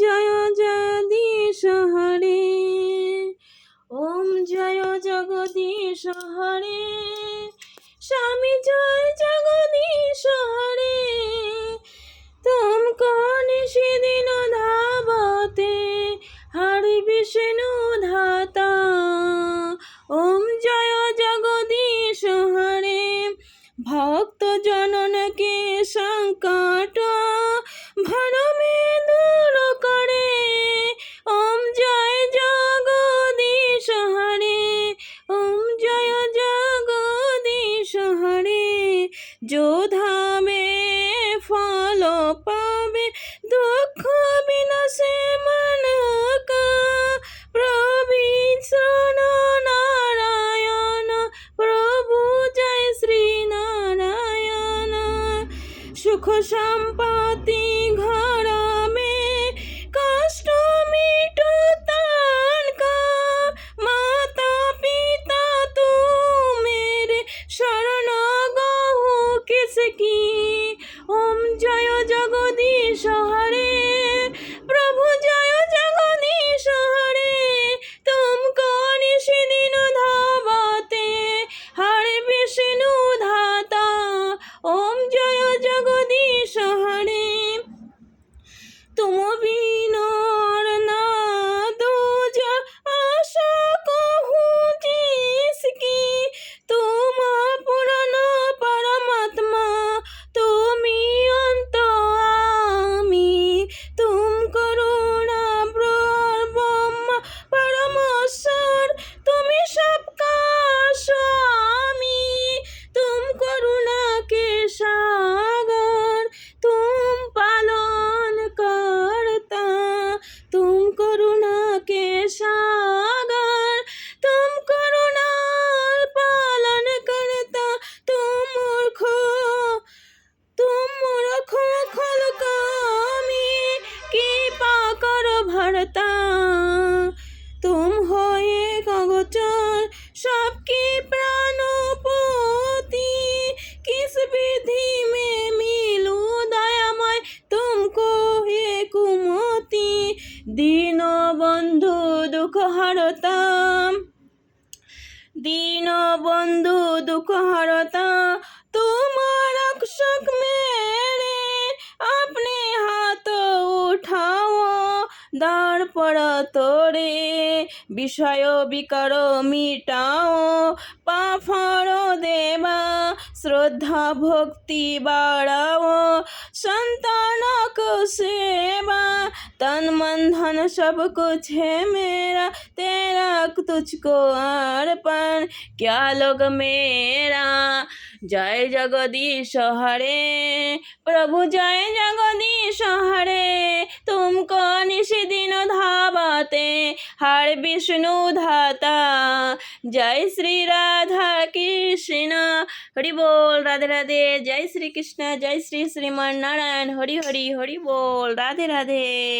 জয় জগদীশ হরে। ওম জয় জগদীশ হরে। স্বামী জয় জগদীশ হরে। তোম কন সেদিন ধাবতে? হর বিষ্ণু ধাতা। ওম জয় জগদীশ হরে। ভক্ত জননকে শঙ্কর যোধামে ফল পাবে দুঃখ বিনাশে মনকা প্রবিশ্রণ নারায়ণ প্রভু জয় শ্রী নারায়ণ সুখ সম্পা দীন বন্ধু দুঃখ হরতাম। দীন বন্ধু দুঃখ হরতাম। দাঁড় পড়া তোরে বিষয় বিকার মিটাও পাফর দেবা শ্রদ্ধা ভক্তি বাড়াও संतानक सेवा तन मन धन सब कुछ है मेरा तेरा तुझको अर्पण क्या लोग मेरा জয় জগদীশ হরে। প্রভু জয় জগদীশ হরে। তুমক নিষিদিন ধাবতে। হর বিষ্ণু ধাতা। জয় শ্রী রাধা কৃষ্ণ। হরি বল, রাধে রাধে। জয় শ্রী কৃষ্ণ, জয় শ্রী শ্রীমান নারায়ণ হরি হরি হরি বল, রাধে রাধে।